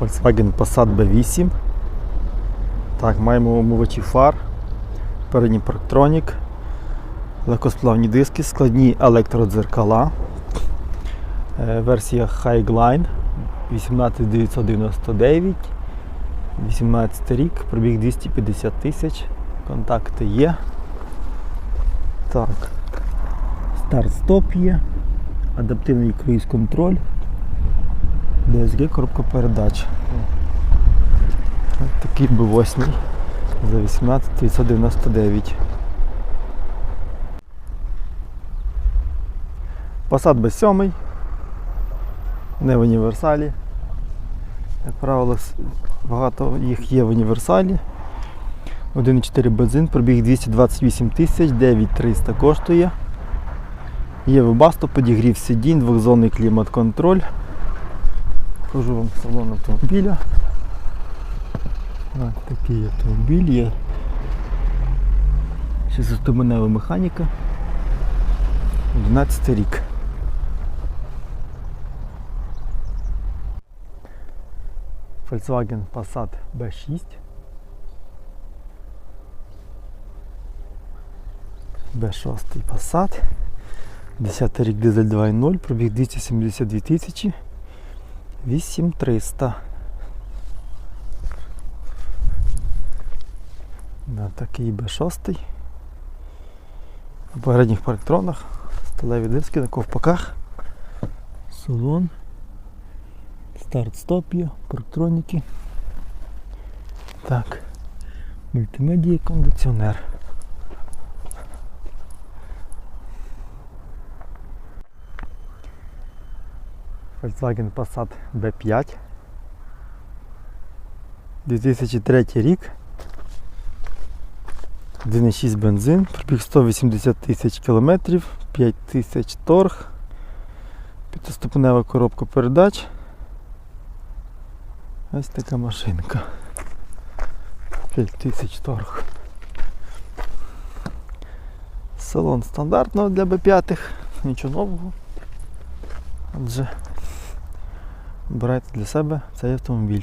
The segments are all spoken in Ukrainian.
Volkswagen Passat B8. Так, маємо омивачі фар, передній парктронік, легкосплавні диски, складні електродзеркала. Е, Версія Highline 18999. 18 рік, пробіг 250 тисяч. Контакти є. Так. Старт-стоп є. Адаптивний круїз-контроль. DSG коробка передач. Такий B8 за 18 999. Passat B7. Не в універсалі. Як правило, багато їх є в універсалі. 1,4 бензин, пробіг 228 тисяч, 9300 коштує. Є вебасто, підігрів сидінь, двохзонний клімат-контроль. Покажу вам салон автомобіля. Ось такий автомобіль є. Шестиступенева механіка. 11 рік. Volkswagen Passat B6. B6 Passat. 10 рік дизель 2.0, пробіг 272 тисячі. 8300. Да, такий B6. У передніх парктронах, сталеві диски на ковпаках. Салон. Старт-стоп є, парктроніки. Так. Мультимедія, кондиціонер. Volkswagen Passat B5. 2003 рік. 1,6 бензин, пробіг 180 тисяч кілометрів, 5 тисяч торг, п'ятиступенева коробка передач. Ось така машинка. 5 тисяч торг. Салон стандартного для Б5, нічого нового. Отже, обирайте для себе цей автомобіль.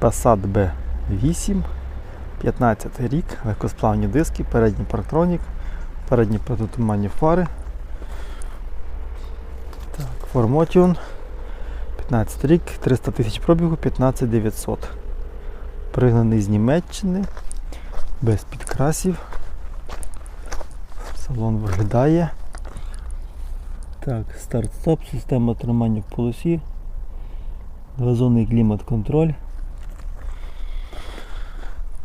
Passat B8, 15 рік, легкосплавні диски, передній парктронік, передні протитуманні фари. Так, Formotion, 15 рік, 300 тисяч пробігу, 15 900. Пригнаний з Німеччини, без підкрасів. Салон виглядає. Так, старт-стоп, система тримання в полосі, двозонний клімат-контроль.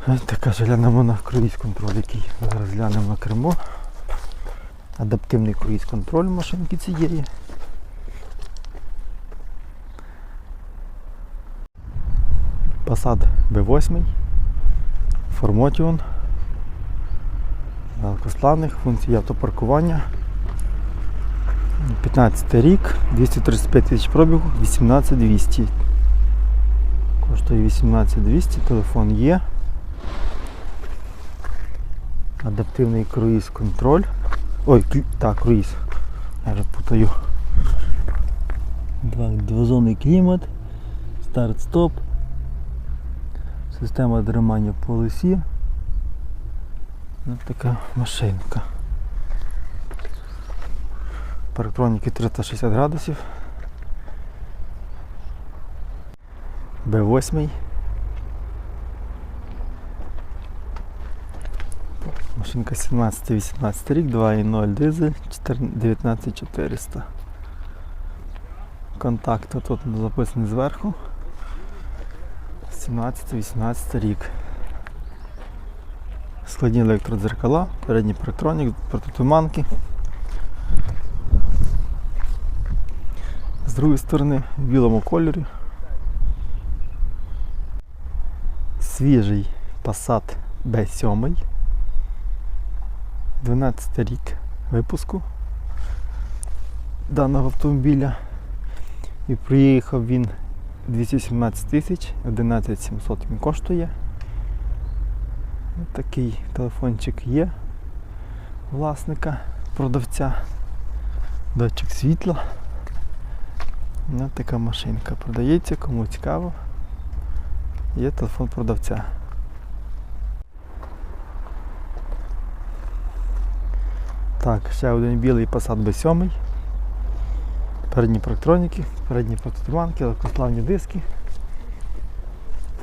Ось така глянемо на круїз-контроль, який зараз глянемо на кермо. Адаптивний круїз-контроль машинки цієї. Passat B8, Formotion, легкосплавних, функції автопаркування. 15 рік, 235 тисяч пробігу, 18200. Коштує 18200, телефон є. Адаптивний круїз контроль. Ой, так, круїз. Я вже путаю. Двозонний клімат, старт-стоп, система тримання в полосі. Ось така машинка. Парктроніки 360 градусів. Б8. Машинка 17-18 рік, 2.0 дизель, 19400. Контакти тут записані зверху. 17-18 рік. Складні електродзеркала, передній парктронік, протитуманки. З другої сторони в білому кольорі. Свіжий Passat B7. 12 рік випуску даного автомобіля. І приїхав він 217 тисяч, 11 700 він коштує. Такий телефончик є власника, продавця, датчик світла. Ось така машинка продається, кому цікаво. Є телефон продавця. Так, ще один білий Passat B7. Передні проектроніки, передні протитуманки, легкосплавні диски.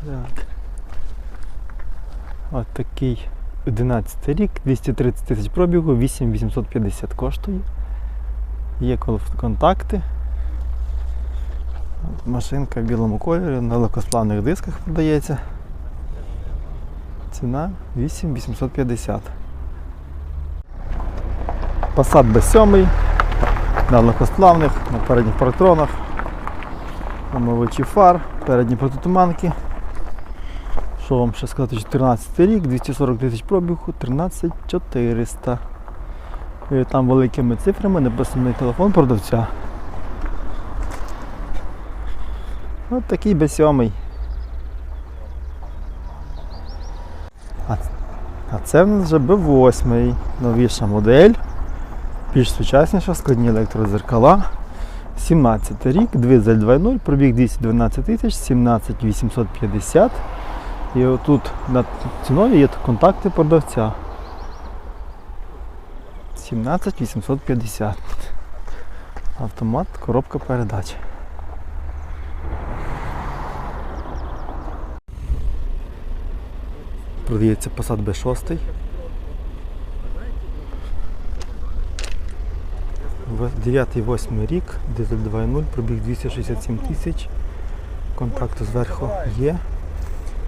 Так. От такий 11 рік, 230 тисяч пробігу, 8850 коштує. Є контакти. Машинка в білому кольорі на легкосплавних дисках продається. Ціна 8850. Passat B7 на легкосплавних, на передніх паратронах, омивачі фар, передні протитуманки. Що вам ще сказати, 14 рік, 240 тисяч пробігу, 13400. І там великими цифрами написаний телефон продавця. Ось такий B7. А, а це в нас вже B8, новіша модель, більш сучасніша, складні електрозеркала. 17 рік, дизель 2.0, пробіг 212 тисяч, 17 850. І отут над ціною є контакти продавця. 17 850. Автомат, коробка передач. Продається Passat B6. В 9-8 рік, дизель 2.0, пробіг 267 тисяч. Контакти зверху є.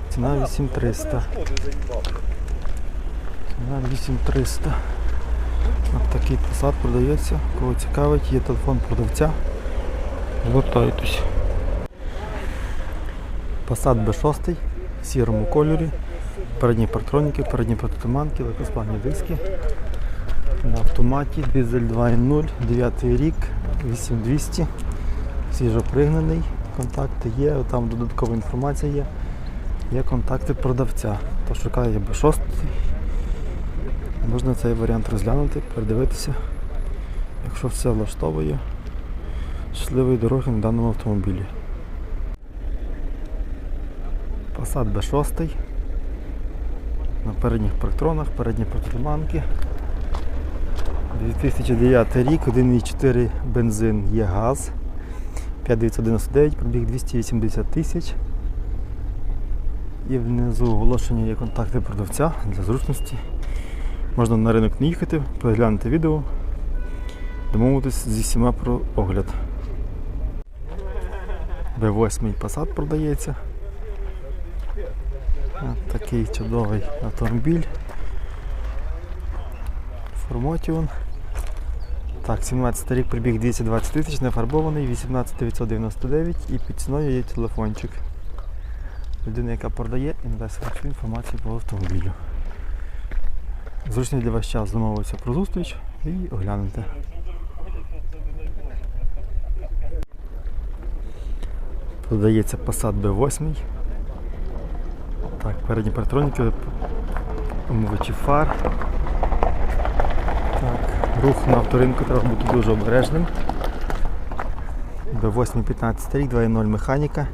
Ціна 8300. Ціна 8300. Ось такий посад продається. Кого цікавить, є телефон продавця. Звертайтесь. Passat B6 в сірому кольорі. Передні партроніки, передні протитуманки, легкосплавні диски. На автоматі, дизель 2.0, 9 рік, 8200. Свіжопригнаний. Контакти є, там додаткова інформація є. Є контакти продавця. Хто шукає B6, можна цей варіант розглянути, передивитися. Якщо все влаштовує, щасливої дороги на даному автомобілі. B6 на передніх парктронах, передні протитуманки. 2009 рік, 1,4 бензин є газ. 5999, пробіг 280 тисяч. І внизу оголошення є контакти продавця для зручності. Можна на ринок не їхати, переглянути відео, домовитись зі всіма про огляд. B8 Passat продається. От такий чудовий автомобіль. Формотіон. Так, 17 рік прибіг 220 тисяч, не фарбований, 18 999 і під ціною є телефончик. Людина, яка продає і надасть всю інформацію по автомобілю. Зручний для вас час замовився про зустріч і оглянете. Продається Passat B8. Так, передні партроніки, омивачі фар. Так, рух на авторинку треба бути дуже обережним. B8 15 рік, 2.0 механіка.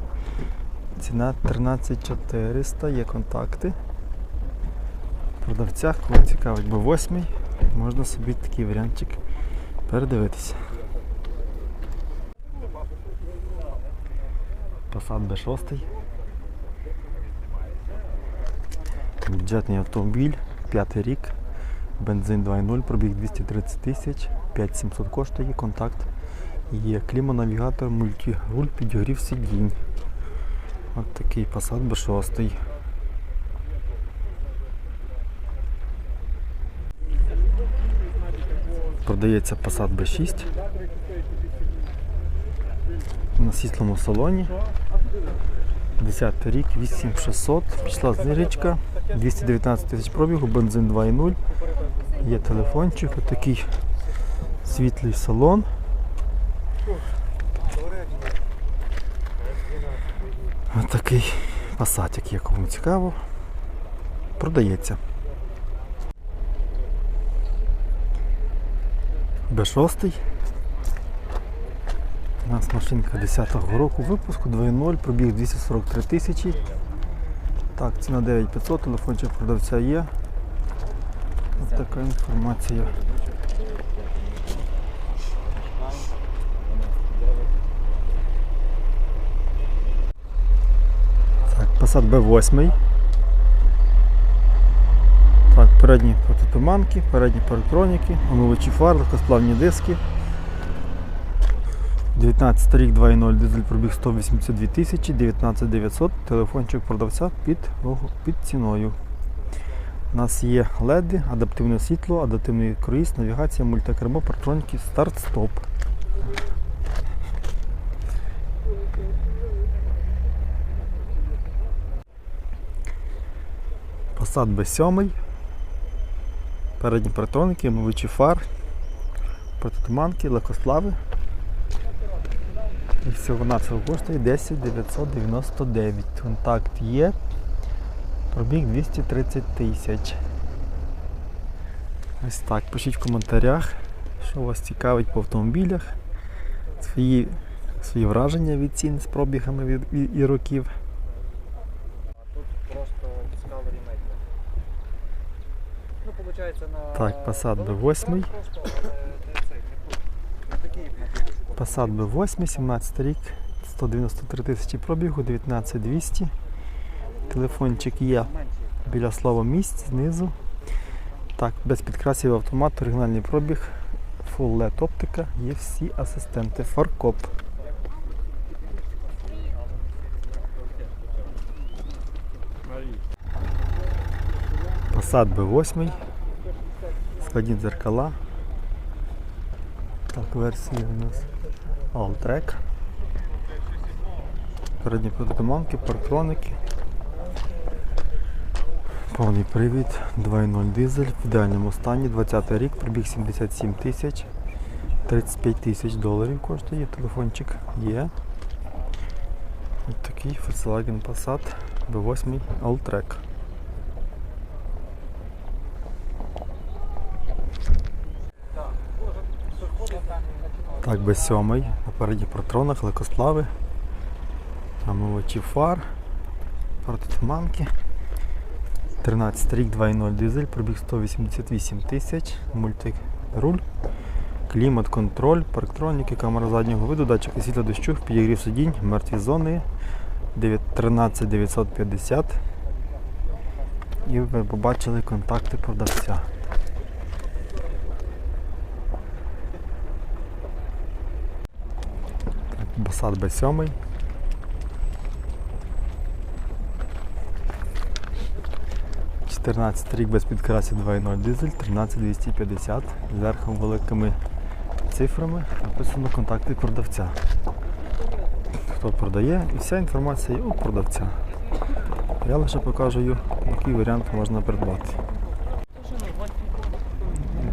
Ціна 13400, є контакти. Продавцях, кого цікавить B8, можна собі такий варіантик передивитися. Passat B6. Бюджетний автомобіль, 5 рік, бензин 2.0, пробіг 230 тисяч, 5700 коштує, контакт. Є клімонавігатор, мультируль, підігрів сидінь. От такий Passat B6. Продається Passat B6 на світлому салоні. 10 рік, 8600, пішла знижечка, 219 тисяч пробігу, бензин 2.0. Є телефончик, отакий світлий салон. Отакий пасатик, є кому цікаво. Продається. Б6. У нас машинка 10-го року випуску 2.0, пробіг 243 тисячі. Так, ціна 9500, телефончик продавця є. Ось така інформація. Так, Passat B8. Так, передні протитуманки, передні парктроніки, омивачі фар, легкосплавні диски. 19 рік 2.0 дизель пробіг 182 тисячі, 19 900, телефончик продавця під, під ціною. У нас є LED, адаптивне світло, адаптивний круїз, навігація, мультикермо, партроніки, старт-стоп. Passat B7. Передні партроники, мовичі фар, протитуманки, легкосплави. І всього на це коштує 10 999. Контакт є. Пробіг 230 тисяч. Ось так. Пишіть в коментарях, що вас цікавить по автомобілях, свої, свої враження від цін з пробігами від, і, і років. А тут просто Discovery Media. Ну, виходить, на... Так, Passat великий B8. екран Просто, але не цей, не тут. Не такий, як на білочку. Passat B8, 17 рік, 193 тисячі пробігу, 19 200. Телефончик є біля слова місць знизу. Так, без підкрасів автомат, оригінальний пробіг, Full LED оптика, є всі асистенти. Фаркоп. Passat B8. Складні дзеркала. Так, версія у нас Alltrack. Передні протитуманки, парктроники. Повний привід, 2.0 дизель в ідеальному стані, 20 рік, пробіг 77 тисяч, 35 тисяч доларів коштує, телефончик є. Ось такий Volkswagen Passat B8 Alltrack. Так, може, приходить там і Так, починає. B7 на передніх протронах, легкосплави, омивачі фар, протитуманки. 13 рік 2.0 дизель, пробіг 188 тисяч, мультируль, клімат, контроль, парктроніки, камера заднього виду, датчики світла дощу, підігрів сидінь, мертві зони 9 13 950. І ви побачили контакти продавця. Басад Б7. Чотирнадцятий рік без підкрасів 2.0 дизель, 13250 зверху великими цифрами написано контакти продавця. Хто продає і вся інформація є у продавця. Я лише покажу, який варіант можна придбати.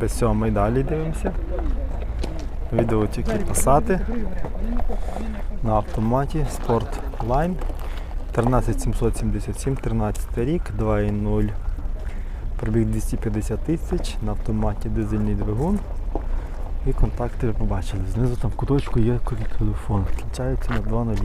Б7 далі дивимося. Відео тільки пасати на автоматі Sport Line 13777, 13 рік, 2.0. Пробіг 250 тисяч, на автоматі дизельний двигун. І контакти ви побачили. Знизу там в куточку є телефон. Кінчається на 2 нулі.